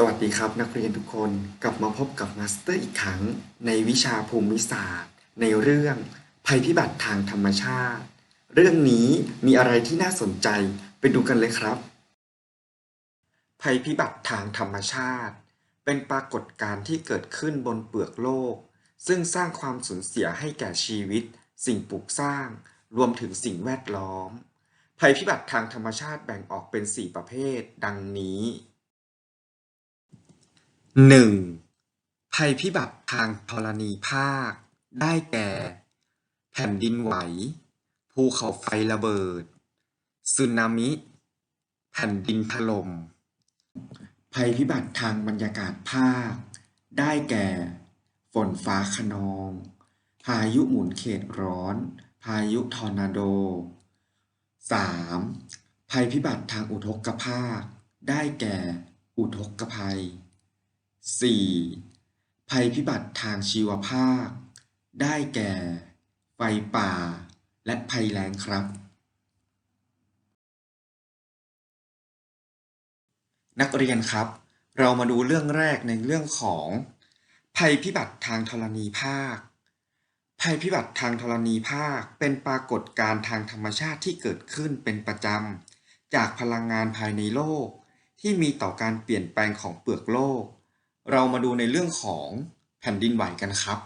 สวัสดีครับนักเรียนทุกคนกลับมาพบกับมาสเตอร์อีกครั้ง ในวิชาภูมิศาสตร์ ในเรื่องภัยพิบัติทางธรรมชาติ เรื่องนี้มีอะไรที่น่าสนใจไปดูกันเลยครับ ภัยพิบัติทางธรรมชาติ เป็นปรากฏการณ์ที่เกิดขึ้นบนเปลือกโลก ซึ่งสร้างความสูญเสียให้แก่ชีวิต สิ่งปลูกสร้าง รวมถึงสิ่งแวดล้อม ภัยพิบัติทางธรรมชาติแบ่งออกเป็น 4 ประเภท ดังนี้ 1. ภัยพิบัติทางธรณีภาค ได้แก่ แผ่นดินไหว ภูเขาไฟระเบิดสึนามิ แผ่นดินถล่มภัยพิบัติทางบรรยากาศภาค ได้แก่ ฝนฟ้าคะนอง พายุหมุนเขตร้อน พายุทอร์นาโด 3. ภัยพิบัติทางอุทกภาค ได้แก่ อุทกภัย 4. ภัยพิบัติทางชีวภาคได้แก่ ไฟป่า และภัยแล้งครับ นักเรียนครับ เรามาดูเรื่องแรกในเรื่องของ ภัยพิบัติทางธรณีภาค ภัยพิบัติทางธรณีภาคเป็นปรากฏการณ์ทางธรรมชาติที่เกิดขึ้นเป็นประจำ จากพลังงานภายในโลก ที่มีต่อการเปลี่ยนแปลงของเปลือกโลก เรามาดูในเรื่องของแผ่นดินไหวกันครับ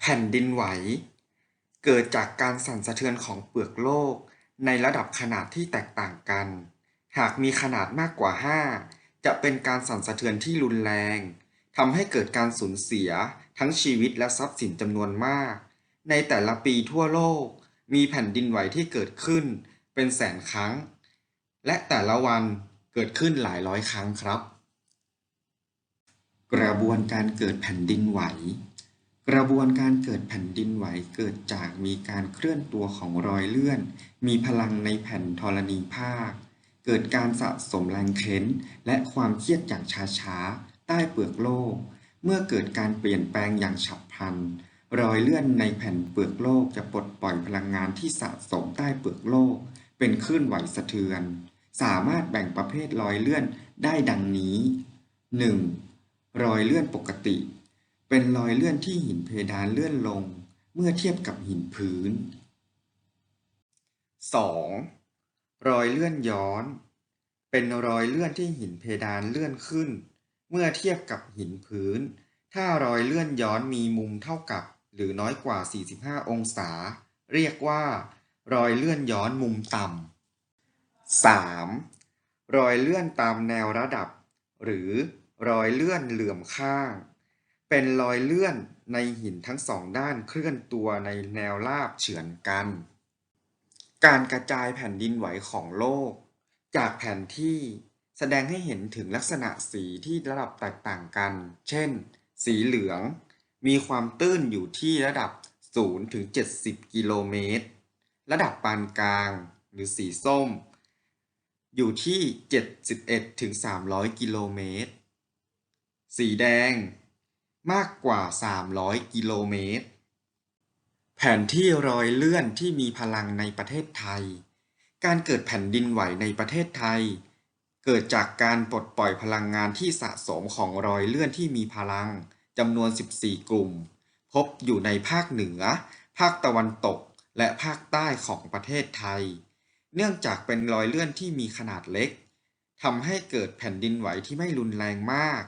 แผ่นดินไหว เกิดจากการสั่นสะเทือนของเปลือกโลก ในระดับขนาดที่แตกต่างกัน หากมีขนาดมากกว่า 5 จะเป็นการสั่นสะเทือนที่รุนแรงทำให้เกิดการสูญเสียทั้งชีวิตและทรัพย์สินจำนวนมาก ในแต่ละปีทั่วโลก มีแผ่นดินไหวที่เกิดขึ้นเป็นแสนครั้ง และแต่ละวัน เกิดขึ้นหลายร้อยครั้งครับ กระบวนการเกิดแผ่นดินไหว กระบวนการเกิดแผ่นดินไหวเกิดจากมีการเคลื่อนตัวของรอยเลื่อน มีพลังในแผ่นธรณีภาค เกิดการสะสมแรงเค้นและความเครียดอย่างช้าๆ ใต้เปลือกโลก เมื่อเกิดการเปลี่ยนแปลงอย่างฉับพลัน รอยเลื่อนในแผ่นเปลือกโลกจะปลดปล่อยพลังงานที่สะสมใต้เปลือกโลก เป็นคลื่นไหวสะเทือน สามารถแบ่งประเภทรอยเลื่อนได้ดังนี้ 1. รอยเลื่อนปกติ เป็นรอยเลื่อนที่หินเพดานเลื่อนลง เมื่อเทียบกับหินพื้น 2. รอยเลื่อนย้อน เป็นรอยเลื่อนที่หินเพดานเลื่อนขึ้น เมื่อเทียบกับหินพื้น ถ้ารอยเลื่อนย้อนมีมุมเท่ากับ หรือน้อยกว่า 45 องศา เรียกว่า รอยเลื่อนย้อนมุมต่ำ 3. รอยเลื่อนตามแนวระดับ หรือรอยเลื่อนเหลื่อมข้าง เป็นรอยเลื่อนในหินทั้งสองด้านเคลื่อนตัวในแนวราบเฉือนกัน การกระจายแผ่นดินไหวของโลก จากแผนที่แสดงให้เห็นถึงลักษณะสีที่ระดับแตกต่างกัน เช่น สีเหลือง มีความตื้นอยู่ที่ระดับ 0 ถึง 70 กิโลเมตร ระดับปานกลาง หรือสีส้ม อยู่ที่ 71ถึง300 กิโลเมตร สีแดง มากกว่า 300 กิโลเมตร แผนที่รอยเลื่อนที่มีพลังในประเทศไทย การเกิดแผ่นดินไหวในประเทศไทย เกิดจากการปลดปล่อยพลังงานที่สะสมของรอยเลื่อนที่มีพลังจำนวน 14 กลุ่ม พบอยู่ในภาคเหนือ ภาคตะวันตก และภาคใต้ของประเทศไทย เนื่องจากเป็นรอยเลื่อนที่มีขนาดเล็กทำให้เกิดแผ่นดินไหวที่ไม่รุนแรงมาก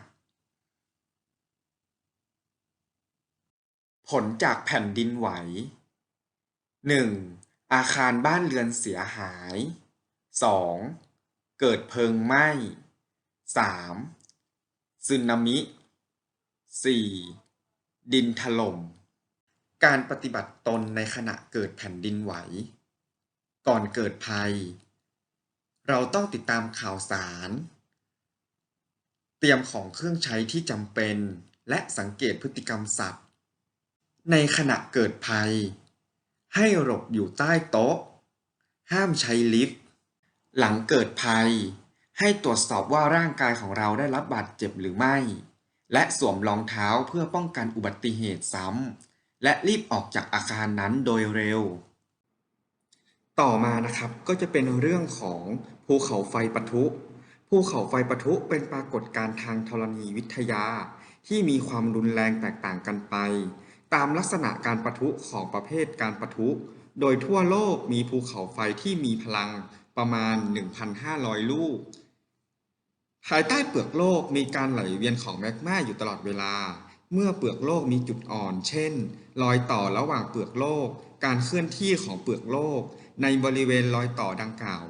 ผลจากแผ่นดินไหว 1. อาคารบ้านเรือนเสียหาย 2. เกิดเพลิงไหม้ 3. สึนามิ 4. ดินถล่ม การปฏิบัติตนในขณะเกิดแผ่นดินไหว ก่อนเกิดภัย เราต้องติดตามข่าวสาร เตรียมของเครื่องใช้ที่จำเป็น และสังเกตพฤติกรรมสัตว์ ในขณะเกิดภัย ให้หลบอยู่ใต้โต๊ะ ห้ามใช้ลิฟต์ หลังเกิดภัย ให้ตรวจสอบว่าร่างกายของเราได้รับบาดเจ็บหรือไม่ และสวมรองเท้าเพื่อป้องกันอุบัติเหตุซ้ำ และรีบออกจากอาคารนั้นโดยเร็ว ต่อมานะครับก็จะเป็นเรื่องของภูเขาไฟปะทุภูเขาไฟปะทุเป็นปรากฏการณ์ทางธรณีวิทยา ที่มีความรุนแรงแตกต่างกันไป ตามลักษณะการปะทุของประเภทการปะทุ โดยทั่วโลกมีภูเขาไฟที่มีพลังประมาณ 1,500 ลูก ภายใต้เปลือกโลกมีการไหลเวียนของแมกมาอยู่ตลอดเวลา เมื่อเปลือกโลกมีจุดอ่อน เช่น รอยต่อระหว่างเปลือกโลก การเคลื่อนที่ของเปลือกโลก ในบริเวณรอยต่อดังกล่าว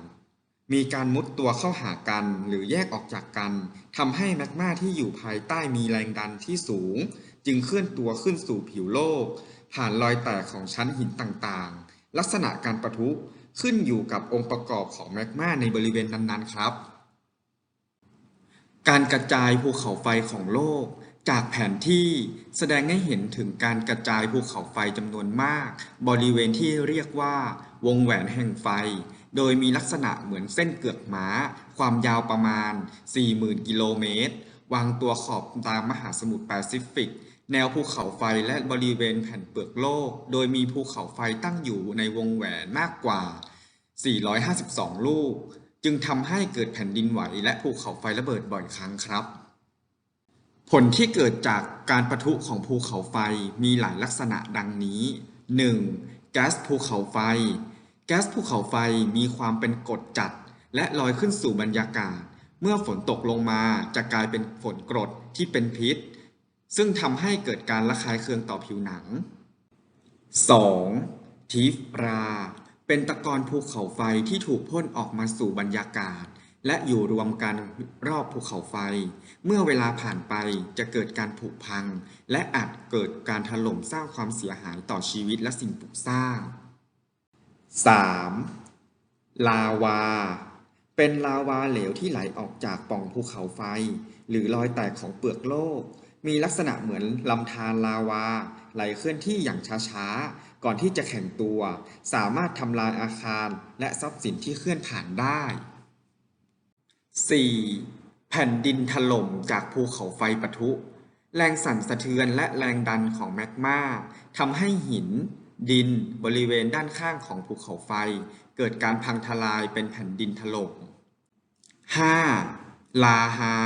มีการมุดตัวเข้าหากันหรือแยกออกจากกันทำให้แมกมาที่อยู่ภายใต้มีแรงดันที่สูง จึงเคลื่อนตัวขึ้นสู่ผิวโลก ผ่านรอยแตกของชั้นหินต่างๆ ลักษณะการประทุขึ้นอยู่กับองค์ประกอบของแมกมาในบริเวณนั้นๆครับ การกระจายภูเขาไฟของโลก จากแผนที่แสดงให้เห็นถึงการกระจายภูเขาไฟจำนวนมาก บริเวณที่เรียกว่า วงแหวนแห่งไฟ โดยมีลักษณะเหมือนเส้นเกือกม้า ความยาวประมาณ 40,000 กิโลเมตร วางตัวขอบตามมหาสมุทรแปซิฟิก แนวภูเขาไฟและบริเวณแผ่นเปลือกโลก โดยมีภูเขาไฟตั้งอยู่ในวงแหวนมากกว่า 452 ลูก จึงทำให้เกิดแผ่นดินไหวและภูเขาไฟระเบิดบ่อยครั้งครับ ผลที่เกิดจากการปะทุของภูเขาไฟมีหลายลักษณะดังนี้ 1. แก๊สภูเขาไฟ แก๊สภูเขาไฟมีความเป็นกรดจัด และลอยขึ้นสู่บรรยากาศ เมื่อฝนตกลงมาจะกลายเป็นฝนกรดที่เป็นพิษ ซึ่งทำให้เกิดการระคายเคืองต่อผิวหนัง 2. ทีฟรา เป็นตะกอนภูเขาไฟที่ถูกพ่นออกมาสู่บรรยากาศ และอยู่รวมกันรอบภูเขาไฟ เมื่อเวลาผ่านไปจะเกิดการผุพัง และอาจเกิดการถล่มสร้างความเสียหายต่อชีวิตและสิ่งปลูกสร้าง 3. ลาวา เป็นลาวาเหลวที่ไหลออกจากปล่องภูเขาไฟ หรือรอยแตกของเปลือกโลก มีลักษณะเหมือนลำธารลาวา ไหลเคลื่อนที่อย่างช้าๆ ก่อนที่จะแข็งตัว สามารถทำลายอาคารและทรัพย์สินที่เคลื่อนผ่านได้ 4. แผ่นดินถล่มจากภูเขาไฟปะทุ แรงสั่นสะเทือนและแรงดันของแมกมาทำให้หิน ดินบริเวณด้านข้างของภูเขาไฟ เกิดการพังทลายเป็นแผ่นดินถล่ม 5. ลาฮา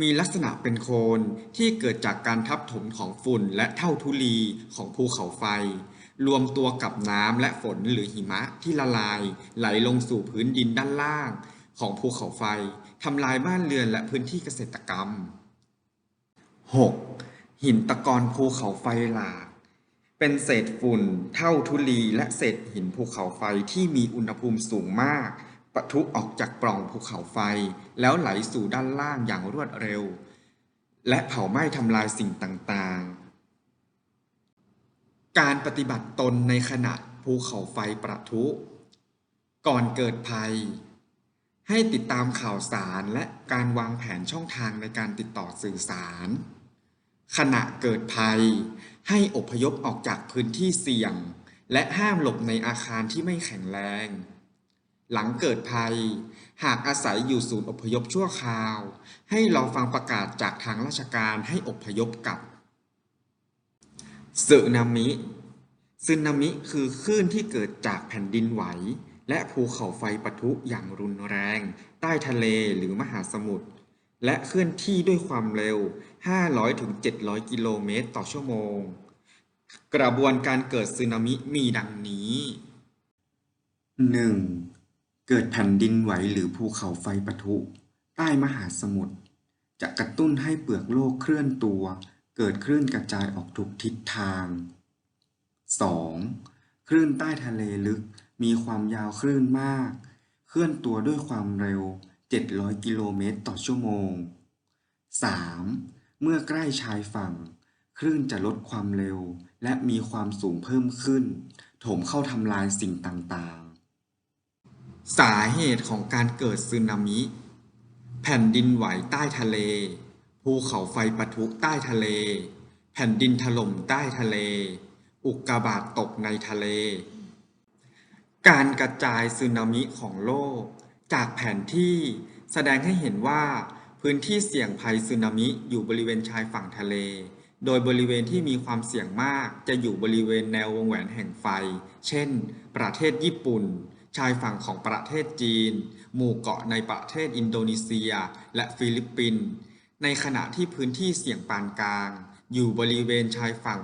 มีลักษณะเป็นโคลนที่เกิดจากการทับถมของฝุ่นและเท่าทุลีของภูเขาไฟ รวมตัวกับน้ำและฝนหรือหิมะที่ละลายไหลลงสู่พื้นดินด้านล่าง ของภูเขาไฟทำลายบ้านเรือนและพื้นที่เกษตรกรรม 6. หินตะกอนภูเขาไฟหลากเป็นเศษฝุ่น เท่าทุลีและเศษหินภูเขาไฟที่มีอุณหภูมิสูงมาก ปะทุออกจากปล่องภูเขาไฟ แล้วไหลสู่ด้านล่างอย่างรวดเร็ว และเผาไหม้ทำลายสิ่งต่างๆ การปฏิบัติตนในขณะภูเขาไฟประทุ ก่อนเกิดภัย ให้ติดตามข่าวสารและการวางแผนช่องทางในการติดต่อสื่อสาร ขณะเกิดภัย ให้อพยพออกจากพื้นที่เสี่ยง และห้ามหลบในอาคารที่ไม่แข็งแรง หลังเกิดภัย หากอาศัยอยู่ศูนย์อพยพชั่วคราว ให้รอฟังประกาศจากทางราชการให้อพยพกลับสึนามิสึนามิคือคลื่นที่เกิดจากแผ่นดินไหว และภูเขาไฟปะทุอย่างรุนแรง ใต้ทะเลหรือมหาสมุทรและเคลื่อนที่ด้วยความเร็ว 500-700 กิโลเมตรต่อชั่วโมง กระบวนการเกิดสึนามิมีดังนี้ 1. เกิดแผ่นดินไหวหรือภูเขาไฟปะทุ ใต้มหาสมุทรจะกระตุ้นให้เปลือกโลกเคลื่อนตัว เกิดคลื่นกระจายออกทุกทิศทาง 2. คลื่นใต้ทะเลลึก มีความยาวคลื่นมาก เคลื่อนตัวด้วยความเร็ว 700 กิโลเมตรต่อชั่วโมง 3. เมื่อใกล้ชายฝั่ง คลื่นจะลดความเร็ว และมีความสูงเพิ่มขึ้น โถมเข้าทำลายสิ่งต่างๆ สาเหตุของการเกิดสึนามิ แผ่นดินไหวใต้ทะเล ภูเขาไฟปะทุใต้ทะเล แผ่นดินถล่มใต้ทะเล อุกกาบาตตกในทะเล การกระจายสึนามิของโลก จากแผนที่แสดงให้เห็นว่าพื้นที่เสี่ยงภัยสึนามิอยู่บริเวณชายฝั่งทะเล โดยบริเวณที่มีความเสี่ยงมากจะอยู่บริเวณแนววงแหวนแห่งไฟ เช่น ประเทศญี่ปุ่น ชายฝั่งของประเทศจีน หมู่เกาะในประเทศอินโดนีเซีย และฟิลิปปินส์ ในขณะที่พื้นที่เสี่ยงปานกลาง อยู่บริเวณชายฝั่ง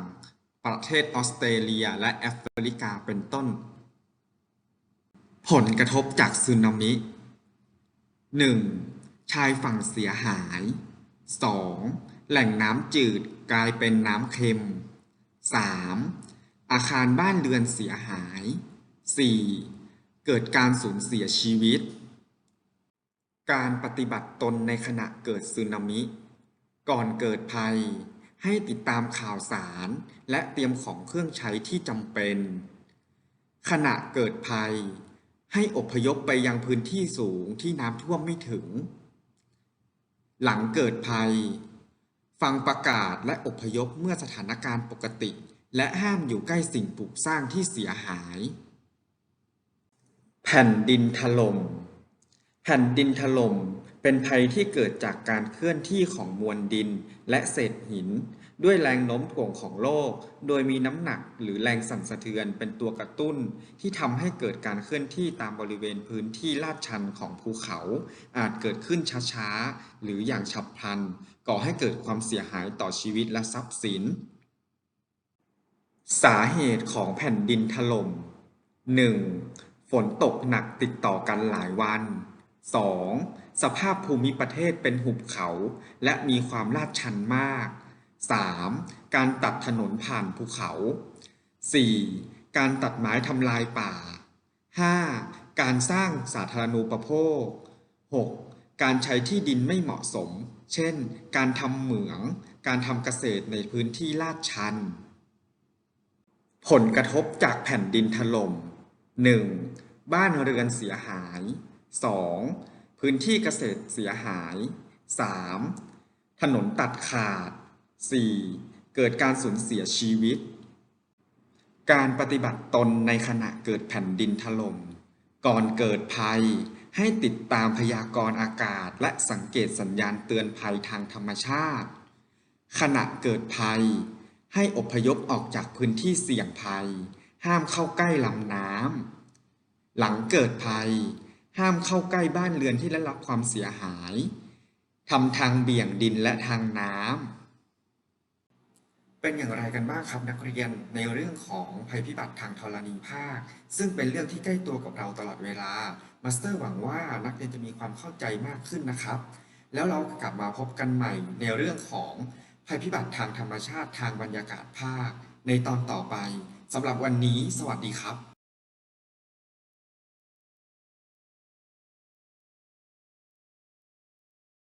ประเทศออสเตรเลีย และแอฟริกาเป็นต้น ผลกระทบจากสึนามิ 1. ชายฝั่งเสียหาย 2. แหล่งน้ำจืดกลายเป็นน้ำเค็ม 3. อาคารบ้านเรือนเสียหาย 4. เกิดการสูญเสียชีวิต การปฏิบัติตนในขณะเกิดสึนามิ ก่อนเกิดภัย ให้ติดตามข่าวสาร และเตรียมของเครื่องใช้ที่จำเป็น ขณะเกิดภัย ให้อพยพไปยังพื้นที่สูงที่น้ำท่วมไม่ถึง หลังเกิดภัย ฟังประกาศและอพยพเมื่อสถานการณ์ปกติ และห้ามอยู่ใกล้สิ่งปลูกสร้างที่เสียหาย แผ่นดินถล่ม แผ่นดินถล่มเป็นภัยที่เกิดจากการเคลื่อนที่ของมวลดินและเศษหิน ด้วยแรงโน้มถ่วงของโลก โดยมีน้ำหนักหรือแรงสั่นสะเทือนเป็นตัวกระตุ้น ที่ทำให้เกิดการเคลื่อนที่ตามบริเวณพื้นที่ลาดชันของภูเขา อาจเกิดขึ้นช้าๆ หรืออย่างฉับพลัน ก่อให้เกิดความเสียหายต่อชีวิตและทรัพย์สิน สาเหตุของแผ่นดินถล่ม 1. ฝนตกหนักติดต่อกันหลายวัน 2. สภาพภูมิประเทศเป็นหุบเขา และมีความลาดชันมาก 3. การตัดถนนผ่านภูเขา 4. การตัดไม้ทำลายป่า 5. การสร้างสาธารณูปโภค 6. การใช้ที่ดินไม่เหมาะสม เช่น การทำเหมือง การทำเกษตรในพื้นที่ลาดชัน ผลกระทบจากแผ่นดินถล่ม 1. บ้านเรือนเสียหาย 2. พื้นที่เกษตรเสียหาย 3. ถนนตัดขาด 4. เกิดการสูญเสียชีวิต การปฏิบัติตนในขณะเกิดแผ่นดินถล่ม ก่อนเกิดภัย ให้ติดตามพยากรณ์อากาศ และสังเกตสัญญาณเตือนภัยทางธรรมชาติ ขณะเกิดภัย ให้อพยพออกจากพื้นที่เสี่ยงภัย ห้ามเข้าใกล้ลำน้ำ หลังเกิดภัย ห้ามเข้าใกล้บ้านเรือนที่ได้รับความเสียหาย ทำทางเบี่ยงดินและทางน้ำ เป็นอย่างไรกันบ้างครับนักเรียนในเรื่องของภัยพิบัติทางธรณีภาค ซึ่งเป็นเรื่องที่ใกล้ตัวกับเราตลอดเวลามาสเตอร์หวังว่านักเรียนจะมีความเข้าใจมากขึ้นนะครับ แล้วเรากลับมาพบกันใหม่ในเรื่องของภัยพิบัติทางธรรมชาติทางบรรยากาศภาค ในตอนต่อไปสำหรับวันนี้ สวัสดีครับ